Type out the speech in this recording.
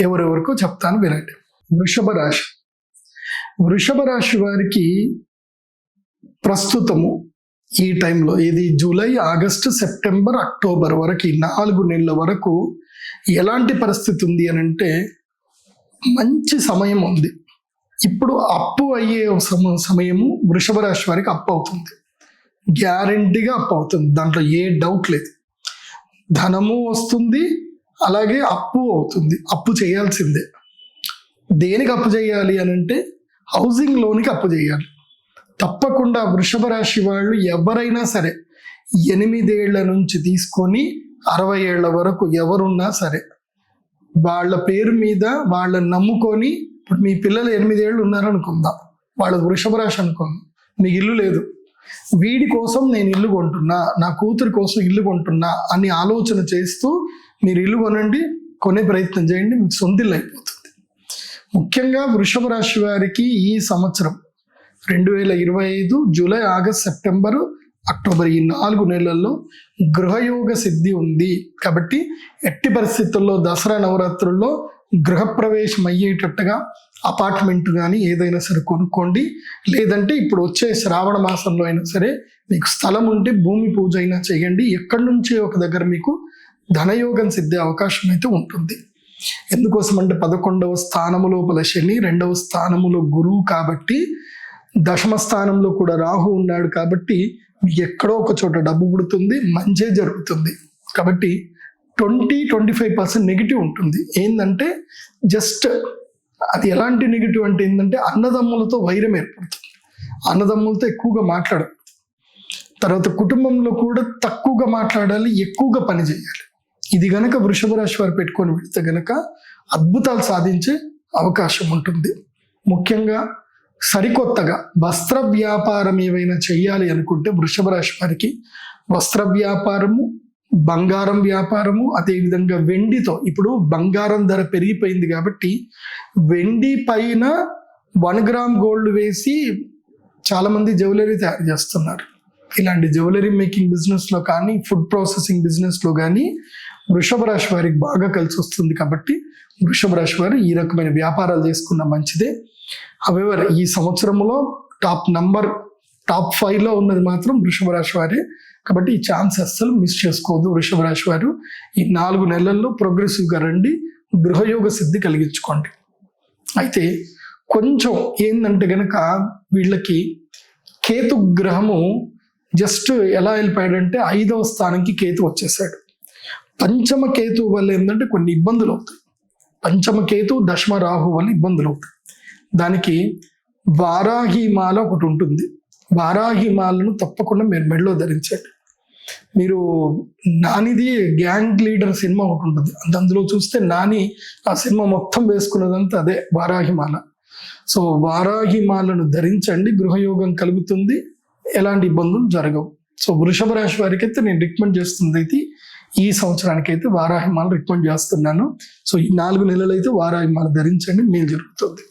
ఎవరెవరికో చెప్తాను వినండి. వృషభ రాశి. వృషభ రాశి వారికి ప్రస్తుతము ఈ టైంలో ఇది జూలై ఆగస్టు సెప్టెంబర్ అక్టోబర్ వరకు నాలుగు నెలల వరకు ఎలాంటి పరిస్థితి ఉంది అని అంటే మంచి సమయం ఉంది. ఇప్పుడు అప్పు అయ్యే సమ- సమయము వృషభ రాశి వారికి అప్పు అవుతుంది. గ్యారంటీగా అప్పు అవుతుంది. దాంట్లో ఏ డౌట్ లేదు. ధనము వస్తుంది అలాగే అప్పు అవుతుంది. అప్పు చేయాల్సిందే. దేనికి అప్పు చేయాలి అని అంటే హౌసింగ్ లోన్కి అప్పు చేయాలి. తప్పకుండా వృషభ రాశి వాళ్ళు ఎవరైనా సరే ఎనిమిదేళ్ళ నుంచి తీసుకొని అరవై ఏళ్ళ వరకు ఎవరున్నా సరే వాళ్ళ పేరు మీద వాళ్ళని నమ్ముకొని ఇప్పుడు మీ పిల్లలు ఎనిమిదేళ్ళు ఉన్నారనుకుందాం. వాళ్ళ వృషభ రాశి అనుకుందాం మీకు ఇల్లు లేదు. వీడి కోసం నేను ఇల్లు కొంటున్నా నా కూతురి కోసం ఇల్లు కొంటున్నా అని ఆలోచన చేస్తూ మీరు ఇల్లు కొనండి కొనే ప్రయత్నం చేయండి మీకు సొంత ఇల్లు అయిపోతుంది. ముఖ్యంగా వృషభ రాశి వారికి ఈ సంవత్సరం రెండు వేల ఇరవై ఐదు జూలై ఆగస్ట్ సెప్టెంబరు అక్టోబర్ ఈ నాలుగు నెలల్లో గృహయోగ సిద్ధి ఉంది. కాబట్టి ఎట్టి పరిస్థితుల్లో దసరా నవరాత్రుల్లో గృహప్రవేశం అయ్యేటట్టుగా అపార్ట్మెంట్ కానీ ఏదైనా సరే కొనుక్కోండి. లేదంటే ఇప్పుడు వచ్చే శ్రావణ మాసంలో అయినా సరే మీకు స్థలం ఉంటే భూమి పూజ అయినా చేయండి. ఎక్కడి నుంచి ఒక దగ్గర మీకు ధనయోగం సిద్ధే అవకాశం అయితే ఉంటుంది. ఎందుకోసం అంటే పదకొండవ స్థానము లోపల శని రెండవ స్థానములో గురువు కాబట్టి దశమ స్థానంలో కూడా రాహు ఉన్నాడు కాబట్టి మీకు ఎక్కడో ఒక చోట డబ్బు పుడుతుంది మంచే జరుగుతుంది. కాబట్టి twenty twenty five percent negative ఉంటుంది. ఏంటంటే జస్ట్ అది ఎలాంటి నెగిటివ్ అంటే ఏంటంటే అన్నదమ్ములతో వైరం ఏర్పడుతుంది. అన్నదమ్ములతో ఎక్కువగా మాట్లాడదు తర్వాత కుటుంబంలో కూడా తక్కువగా మాట్లాడాలి ఎక్కువగా పని చేయాలి. ఇది గనక వృషభ రాశి వారు పెట్టుకొని పెడితే గనక అద్భుతాలు సాధించే అవకాశం ఉంటుంది. ముఖ్యంగా సరికొత్తగా వస్త్ర వ్యాపారం ఏవైనా చేయాలి అనుకుంటే వృషభ రాశి వారికి వస్త్ర వ్యాపారము బంగారం వ్యాపారము అదేవిధంగా వెండితో ఇప్పుడు బంగారం ధర పెరిగిపోయింది కాబట్టి వెండి పైన వన్ గ్రామ్ గోల్డ్ వేసి చాలామంది జ్యువెలరీ తయారు చేస్తున్నారు. ఇలాంటి జ్యువెలరీ మేకింగ్ బిజినెస్లో కానీ ఫుడ్ ప్రాసెసింగ్ బిజినెస్లో కానీ వృషభ రాశి వారికి బాగా కలిసి వస్తుంది కాబట్టి వృషభ రాశి వారు ఈ రకమైన వ్యాపారాలు చేసుకున్న మంచిదే. హవెవర్ ఈ సంవత్సరంలో టాప్ నంబర్ టాప్ ఫైవ్లో ఉన్నది మాత్రం వృషభ రాశి వారే. కాబట్టి ఈ ఛాన్స్ అస్సలు మిస్ చేసుకోవద్దు వృషభ రాశి వారు. ఈ నాలుగు నెలల్లో ప్రోగ్రెసివ్గా రండి గృహయోగ సిద్ధి కలిగించుకోండి. అయితే కొంచెం ఏంటంటే గనక వీళ్ళకి కేతు గ్రహము జస్ట్ ఎలా వెళ్ళిపోయాడంటే ఐదవ స్థానంకి కేతు వచ్చేసాడు. పంచమ కేతు వల్ల ఏంటంటే కొన్ని ఇబ్బందులు అవుతాయి. పంచమ కేతు దశమ రాహు వల్ల ఇబ్బందులు అవుతాయి. దానికి వారాహిమాల ఒకటి ఉంటుంది. వారాహిమాలను తప్పకుండా మీరు మెడలో ధరించండి. మీరు నానిది గ్యాంగ్ లీడర్ సినిమా ఒకటి ఉంటుంది. అంత అందులో చూస్తే నాని ఆ సినిమా మొత్తం వేసుకున్నదంతా అదే వారాహిమాల సో వారాహిమాలను ధరించండి. గృహయోగం కలుగుతుంది. ఎలాంటి ఇబ్బందులు జరగవు. సో వృషభ రాశి వారికి అయితే నేను రికమెండ్ చేస్తుంది అయితే ఈ సంవత్సరానికి అయితే వారాహిమాలు రికమెండ్ చేస్తున్నాను. సో ఈ నాలుగు నెలలు అయితే వారాహిమాలు ధరించండి. మేలు జరుగుతుంది.